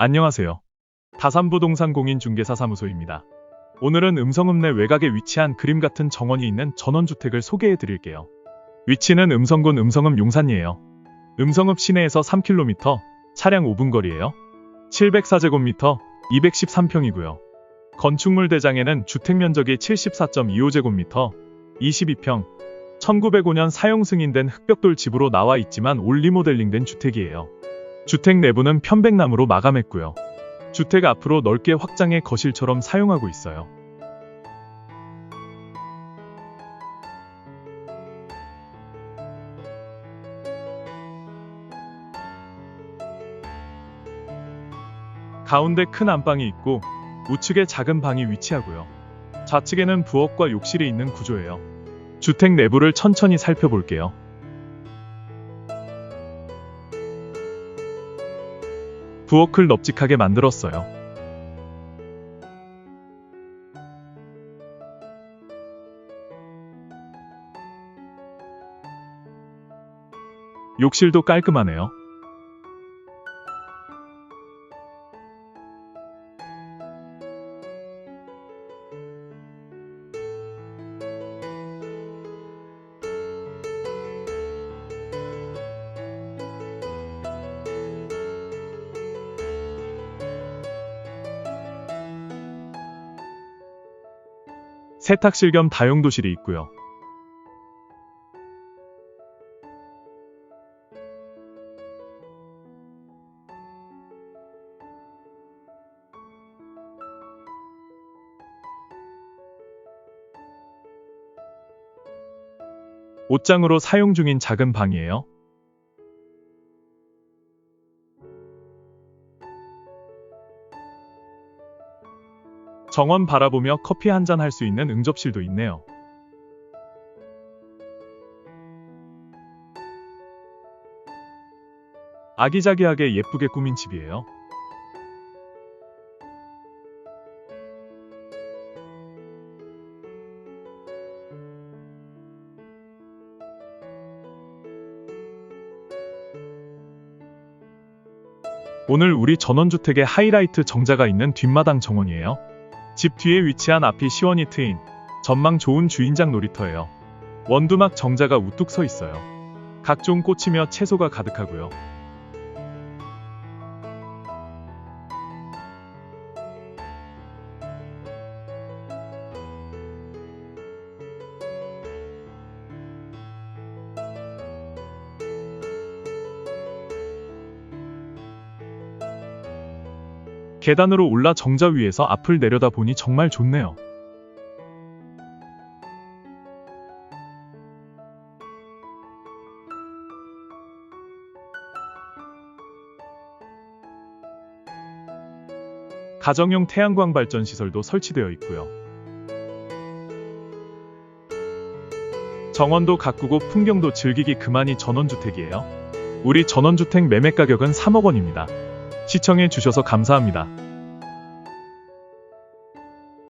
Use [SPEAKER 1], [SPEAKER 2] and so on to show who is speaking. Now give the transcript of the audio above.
[SPEAKER 1] 안녕하세요. 다산부동산 공인 중개사 사무소입니다. 오늘은 음성읍 내 외곽에 위치한 그림 같은 정원이 있는 전원주택을 소개해 드릴게요. 위치는 음성군 음성읍 용산이에요. 음성읍 시내에서 3km, 차량 5분 거리예요. 704제곱미터, 213평이고요. 건축물 대장에는 주택 면적이 74.25제곱미터, 22평, 1905년 사용 승인된 흑벽돌 집으로 나와 있지만 올 리모델링된 주택이에요. 주택 내부는 편백나무로 마감했고요. 주택 앞으로 넓게 확장해 거실처럼 사용하고 있어요. 가운데 큰 안방이 있고 우측에 작은 방이 위치하고요. 좌측에는 부엌과 욕실이 있는 구조예요. 주택 내부를 천천히 살펴볼게요. 부엌을 넓직하게 만들었어요. 욕실도 깔끔하네요. 세탁실 겸 다용도실이 있고요. 옷장으로 사용 중인 작은 방이에요. 정원 바라보며 커피 한 잔 할 수 있는 응접실도 있네요. 아기자기하게 예쁘게 꾸민 집이에요. 오늘 우리 전원주택의 하이라이트 정자가 있는 뒷마당 정원이에요. 집 뒤에 위치한 앞이 시원히 트인 전망 좋은 주인장 놀이터예요. 원두막 정자가 우뚝 서 있어요. 각종 꽃이며 채소가 가득하고요. 계단으로 올라 정자 위에서 앞을 내려다 보니 정말 좋네요. 가정용 태양광 발전 시설도 설치되어 있고요. 정원도 가꾸고 풍경도 즐기기 그만이 전원주택이에요. 우리 전원주택 매매 가격은 3억 원입니다. 시청해 주셔서 감사합니다.